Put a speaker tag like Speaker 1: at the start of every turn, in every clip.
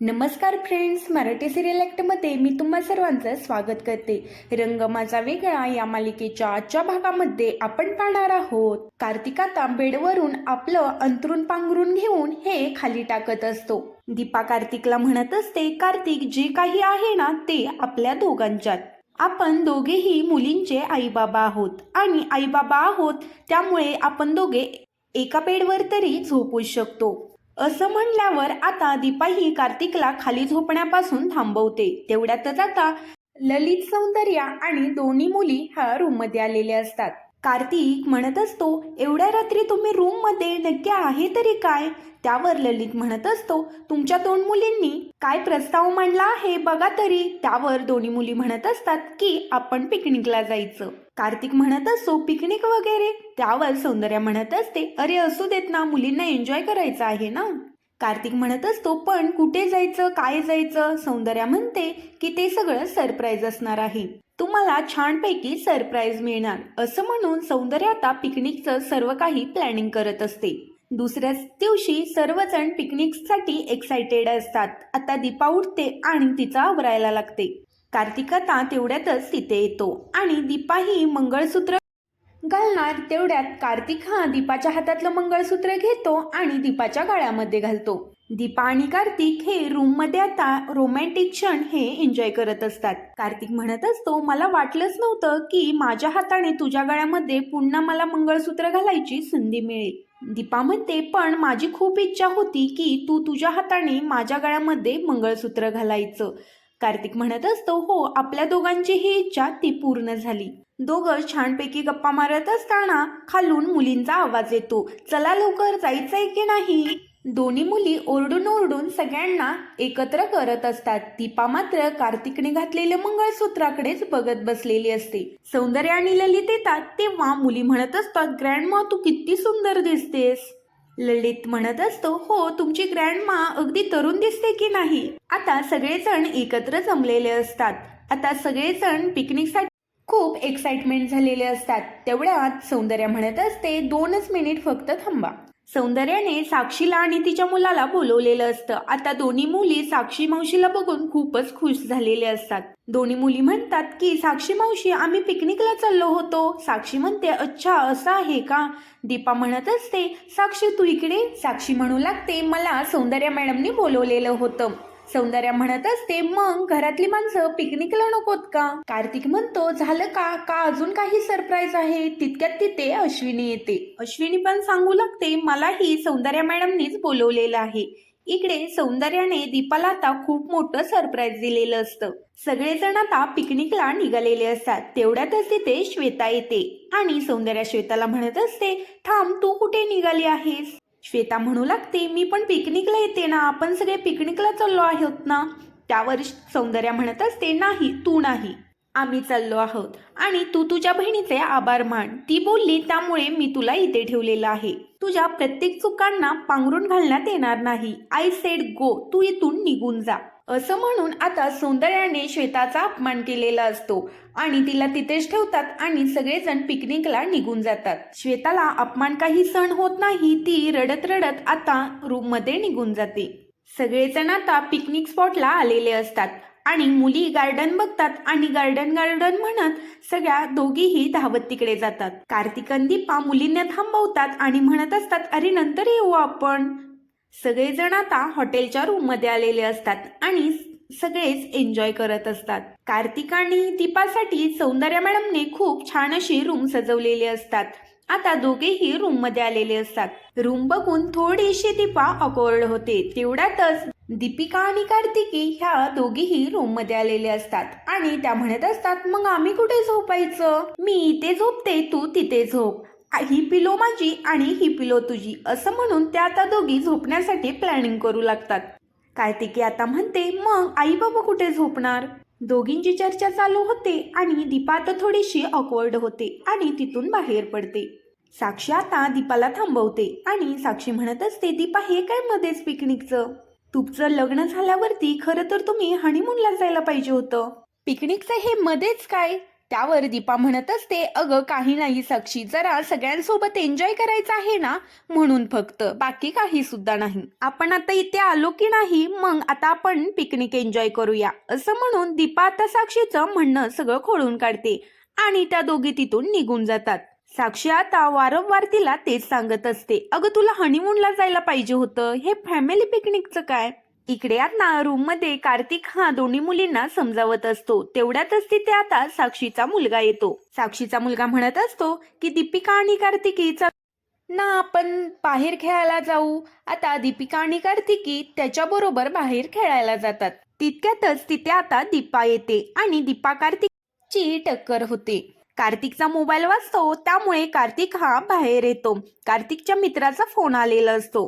Speaker 1: नमस्कार friends Marathi serial ॲक्टमध्ये मी तुम्हा सर्वांचं स्वागत करते. रंग माझा वेगळा या मालिकेच्या आजच्या भागामध्ये आपण पाहणार आहोत. कार्तिक आता बेडवरून आपलं अंतरून पांघरून घेऊन हे खाली टाकत असतो. दीपा कार्तिकला म्हणत असते कार्तिक जे काही आहे ना ते आपल्या दोघांच्यात. आपण दोघेही मुलींचे आईबाबा आहोत. आणि आईबाबा आहोत त्यामुळे आपण दोघे एका बेडवर तरी झोपू शकतो. असं म्हणल्यावर आता दीपाही कार्तिकला खाली झोपण्यापासून थांबवते. तेवढ्यातच आता ललित सौंदर्या आणि दोन्ही मुली ह्या रूममध्ये आलेल्या असतात. कार्तिक म्हणत असतो एवढ्या रात्री तुम्ही रूममध्ये नक्की आहे तरी काय? त्यावर ललित म्हणत असतो तुमच्या दोन मुलींनी काय प्रस्ताव मांडला आहे बघा तरी. त्यावर दोन्ही मुली म्हणत असतात की आपण पिकनिकला जायचं. कार्तिक म्हणत असतो पिकनिक वगैरे. त्यावर सौंदर्या म्हणत असते अरे असू देत ना मुलींना एन्जॉय करायचं आहे ना? कार्तिक म्हणत असतो पण कुठे जायचं? काय जायचं? सौंदर्या म्हणते की ते सगळं सरप्राईज असणार आहे. तुम्हाला छानपैकी सरप्राईज मिळणार. असं म्हणून सौंदर्य आता पिकनिकचं सर्व काही प्लॅनिंग करत असते. दुसऱ्याच दिवशी सर्वजण पिकनिकसाठी एक्साइटेड असतात. आता दीपा उठते आणि तिचा आवरायला लागते. कार्तिक आता तेवढ्यातच तिथे येतो आणि दीपा ही मंगळसूत्र घालणार. तेवढ्यात कार्तिक हा दीपाच्या हातातलं मंगळसूत्र घेतो आणि दीपाच्या गळ्यामध्ये घालतो. दीपा आणि कार्तिक हे रूममध्ये आता रोमॅन्टिक क्षण हे एन्जॉय करत असतात. कार्तिक म्हणत असतो मला वाटलंच नव्हतं की माझ्या हाताने तुझ्या गळ्यामध्ये पुन्हा मला मंगळसूत्र घालायची संधी मिळेल. दीपा म्हणते पण माझी खूप इच्छा होती की तू तुझ्या हाताने माझ्या गळ्यामध्ये मंगळसूत्र घालायचं. कार्तिक म्हणत असतो हो आपल्या दोघांची ही इच्छा ती पूर्ण झाली. दोघं छानपैकी गप्पा मारत असताना खालून मुलींचा आवाज येतो चला लवकर जायचंय की नाही? दोन्ही मुली ओरडून ओरडून सगळ्यांना एकत्र करत असतात. दीपा मात्र कार्तिकने घातलेल्या मंगळसूत्राकडेच बघत बसलेली असते. सौंदर्य आणि ललित येतात तेव्हा मुली म्हणत असतात ग्रँडमा तू किती सुंदर दिसतेस. ललित म्हणत असतो हो तुमची ग्रँडमा अगदी तरुण दिसते की नाही? आता सगळेजण एकत्र जमलेले असतात. आता सगळेजण पिकनिकसाठी खूप एक्साइटमेंट झालेले असतात. तेवढ्यात सौंदर्य म्हणत असते दोनच मिनिट फक्त थांबा. सौंदर्याने साक्षीला आणि तिच्या मुलाला बोलवलेलं असतं. आता दोन्ही मुली साक्षी मावशीला बघून खूपच खुश झालेले असतात. दोन्ही मुली म्हणतात की साक्षी मावशी आम्ही पिकनिकला चाललो होतो. साक्षी म्हणते अच्छा असं आहे का? दीपा म्हणत असते साक्षी तू इकडे साक्षी म्हणू लागते मला सौंदर्या मॅडमनी बोलवलेलं होतं. सौंदर्या म्हणत असते मग घरातली माणसं पिकनिकला नकोत का? कार्तिक म्हणतो झालं का? का अजून काही सरप्राईज आहे? तितक्यात तिथे अश्विनी येते. अश्विनी पण सांगू लागते मलाही सौंदर्या मॅडमनीच बोलवलेलं आहे. इकडे सौंदर्याने दीपाला आता खूप मोठं सरप्राईज दिलेलं असतं. सगळेजण आता पिकनिकला निघालेले असतात. तेवढ्यातच तिथे श्वेता येते आणि सौंदर्या श्वेताला म्हणत असते थांब तू कुठे निघाली आहेस? श्वेता म्हणू लागते मी पण पिकनिकला येते ना आपण सगळे पिकनिकला चाललो आहोत ना? त्यावर सौंदर्या म्हणत असते नाही तू नाही आम्ही चाललो आहोत. आणि तू तुझ्या बहिणीचे आभार मान. ती बोलली त्यामुळे मी तुला इथे ठेवलेलं आहे. तुझ्या प्रत्येक चुकांना पांघरून घालण्यात येणार नाही. आय सेड गो तू इथून निघून जा. असं म्हणून आता सौंदर्याने श्वेताचा अपमान केलेला असतो. आणि तिला तिथेच ठेवतात आणि सगळेजण पिकनिकला निघून जातात. श्वेताला अपमान काही सण होत नाही ती रडत रडत आता रूममध्ये निघून जाते. सगळेजण आता पिकनिक स्पॉटला आलेले असतात आणि मुली गार्डन बघतात आणि गार्डन गार्डन म्हणत सगळ्या दोघीही धावत तिकडे जातात. कार्तिक दीपा मुलींना थांबवतात आणि म्हणत असतात अरे नंतर येऊ आपण. सगळेजण आता हॉटेलच्या रूममध्ये आलेले असतात आणि सगळेच एन्जॉय करत असतात. कार्तिक आणि दीपासाठी सौंदर्या मॅडमने खूप छान अशी रूम सजवलेली असतात. आता दोघेही रूममध्ये आलेले असतात. रूम बघून थोडीशी दीपा अकोर्ड होते. तेवढ्यातच दीपिका आणि कार्तिकी ह्या दोघीही रूममध्ये आलेले असतात. आणि त्या म्हणत असतात मग आम्ही कुठे झोपायचं? मी इथे झोपते तू तिथे झोप. ही पिलो माझी आणि ही पिलो तुझी असं म्हणून त्या आता दोघी झोपण्यासाठी प्लॅनिंग करू लागतात. कार्तिकी आता म्हणते मग आई बाबा कुठे झोपणार? दोघींची चर्चा चालू होते आणि दीपा आता थोडीशी ऑकवर्ड होते आणि तिथून बाहेर पडते. साक्षी आता दीपाला थांबवते आणि साक्षी म्हणत असते दीपा हे काय मध्येच पिकनिकचं? तुमचं लग्न झाल्यावरती खरं तर तुम्ही हनीमूनला जायला पाहिजे होतं. पिकनिकचं हे मध्येच काय? त्यावर दीपा म्हणत असते अगं काही नाही साक्षी जरा सगळ्यांसोबत एन्जॉय करायचं आहे ना? म्हणून फक्त. बाकी काही सुद्धा नाही. आपण आता इथे आलो की नाही मग आता आपण पिकनिक एन्जॉय करूया. असं म्हणून दीपा आता साक्षीचं म्हणणं सगळं खोडून काढते आणि त्या दोघी तिथून निघून जातात. साक्षी आता वारंवार तिला तेच सांगत असते. अगं तुला हनीमूनला जायला पाहिजे होतं. हे फॅमिली पिकनिकचं काय? इकडे आता रूममध्ये कार्तिक हा दोन्ही मुलींना समजावत असतो. तेवढ्यातच तिथे आता साक्षीचा मुलगा येतो. साक्षीचा मुलगा म्हणत असतो की दीपिका आणि कार्तिकी ना आपण बाहेर खेळायला जाऊ. आता दीपिका आणि कार्तिकी त्याच्याबरोबर बाहेर खेळायला जातात. तितक्यातच तिथे आता दीपा येते आणि दीपा कार्तिकची टक्कर होते. कार्तिकचा मोबाईल वाजतो त्यामुळे कार्तिक हा बाहेर येतो. कार्तिकच्या मित्राचा फोन आलेला असतो.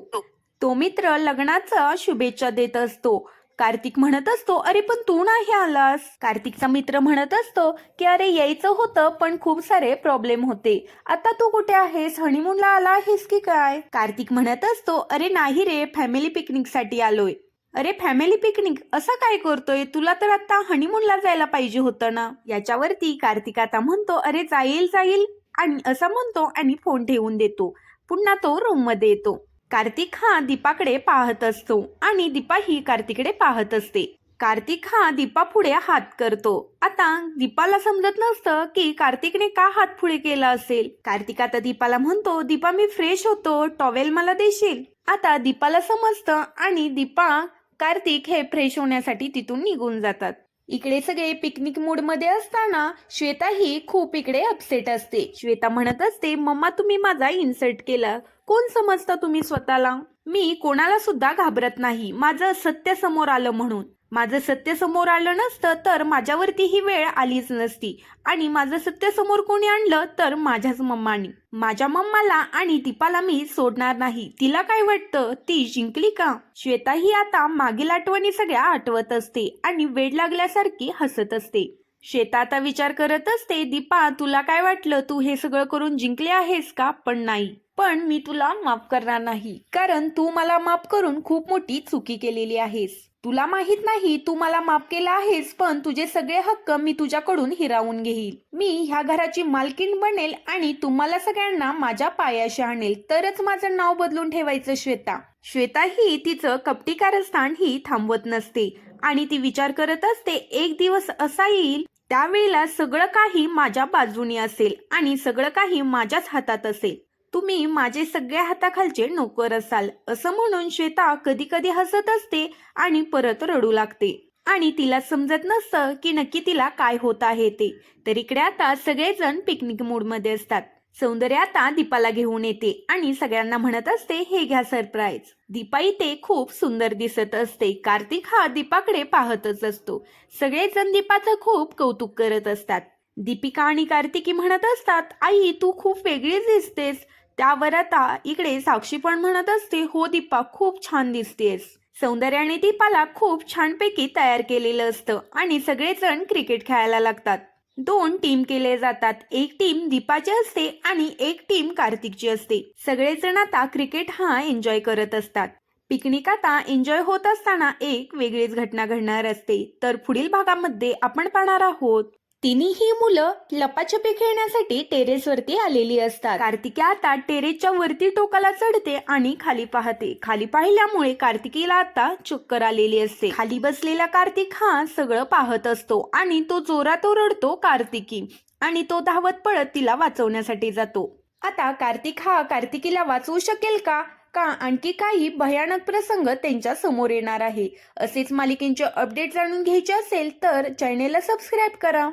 Speaker 1: तो मित्र लग्नाचा शुभेच्छा देत असतो. कार्तिक म्हणत असतो अरे पण तू नाही आलास. कार्तिकचा मित्र म्हणत असतो की अरे यायचं होतं पण खूप सारे प्रॉब्लेम होते. आता तू कुठे आहेस? हनीमूनला आला आहेस की काय? कार्तिक म्हणत असतो अरे नाही रे फॅमिली पिकनिकसाठी आलोय. अरे फॅमिली पिकनिक असं काय करतोय? तुला तर आता हनीमूनला जायला पाहिजे होतं ना. याच्यावरती कार्तिक आता म्हणतो अरे जाईल जाईल. आणि असं म्हणतो आणि फोन ठेवून देतो. पुन्हा तो रूममध्ये येतो. कार्तिक हा दीपाकडे पाहत असतो आणि दीपा ही कार्तिकडे पाहत असते. कार्तिक हा दीपा पुढे हात करतो. आता दीपाला समजत नसतं की कार्तिकने का हात पुढे केला असेल. कार्तिक आता दीपाला म्हणतो दीपा मी फ्रेश होतो. टॉवेल मला देशील? आता दीपाला समजतं आणि दीपा कार्तिक हे फ्रेश होण्यासाठी तिथून निघून जातात. इकडे सगळे पिकनिक मूडमध्ये असताना श्वेता ही खूप इकडे अपसेट असते. श्वेता म्हणत असते मम्मा तुम्ही माझा इन्सर्ट केला. कोण समजता तुम्ही स्वतःला? मी कोणाला सुद्धा घाबरत नाही. माझं सत्य समोर आलं म्हणून. माझं सत्य समोर आलं नसतं तर माझ्यावरती ही वेळ आलीच नसती. आणि माझं सत्य समोर कोणी आणलं तर माझ्याच मम्मानी. माझ्या मम्माला आणि दीपाला मी सोडणार नाही. तिला काय वाटतं? ती जिंकली का? श्वेता ही आता मागील आठवणी सगळ्या आठवत असते आणि वेळ लागल्यासारखी हसत असते. श्वेता आता विचार करत असते दीपा तुला काय वाटलं? तू हे सगळं करून जिंकले आहेस का? पण नाही. पण मी तुला माफ करणार नाही कारण तू मला माफ करून खूप मोठी चुकी केलेली आहेस. तुला माहीत नाही तू मला माफ केला आहेस पण तुझे सगळे हक्क मी तुझ्याकडून हिरावून घेईल. मी ह्या घराची मालकीण बनेल आणि तुम्हाला सगळ्यांना माझ्या पायाशी आणेल. तरच माझं नाव बदलून ठेवायचं श्वेता. श्वेता ही तिचं कपटी कारस्थान ही थांबवत नसते आणि ती विचार करत असते एक दिवस असा येईल त्यावेळेला सगळं काही माझ्या बाजूनी असेल आणि सगळं काही माझ्याच हातात असेल. तुम्ही माझे सगळ्या हाताखालचे नोकर असाल असं म्हणून श्वेता कधी कधी हसत असते आणि परत रडू लागते. आणि तिला समजत नसतं की नक्की तिला काय होत आहे ते. तर इकडे आता सगळेजण पिकनिक मूडमध्ये असतात. सौंदर्य आता दीपाला घेऊन येते आणि सगळ्यांना म्हणत असते हे घ्या सरप्राईज. दीपा इथे खूप सुंदर दिसत असते. कार्तिक हा दीपाकडे पाहतच असतो. सगळेजण दीपाचं खूप कौतुक करत असतात. दीपिका आणि कार्तिकी म्हणत असतात आई तू खूप वेगळीच दिसतेस. त्यावर आता इकडे साक्षी पण म्हणत असते हो दीपा खूप छान दिसतेस. सौंदर्याने दीपाला खूप छानपैकी तयार केलेलं असतं आणि सगळेजण क्रिकेट खेळायला लागतात. दोन टीम केले जातात. एक टीम दीपाची असते आणि एक टीम कार्तिकची असते. सगळेजण आता क्रिकेट हा एन्जॉय करत असतात. पिकनिक आता एन्जॉय होत असताना एक वेगळीच घटना घडणार असते. तर पुढील भागामध्ये आपण पाहणार आहोत. तिन्ही मुलं लपाछपी खेळण्यासाठी टेरेसवरती आलेली असतात. कार्तिकी आता टेरेसच्या वरती टोकाला चढते आणि खाली पाहते. खाली पाहिल्यामुळे कार्तिकीला आता चक्कर आलेली असते. खाली बसलेला कार्तिक हा सगळं पाहत असतो आणि तो जोरात ओरडतो कार्तिकी आणि तो धावत पळत तिला वाचवण्यासाठी जातो. आता कार्तिक हा कार्तिकीला वाचवू शकेल का? का आणखी काही भयानक प्रसंग त्यांच्यासमोर येणार आहे? असेच मालिकेंचे अपडेट जाणून घ्यायचे असेल तर चॅनेलला सबस्क्राईब करा.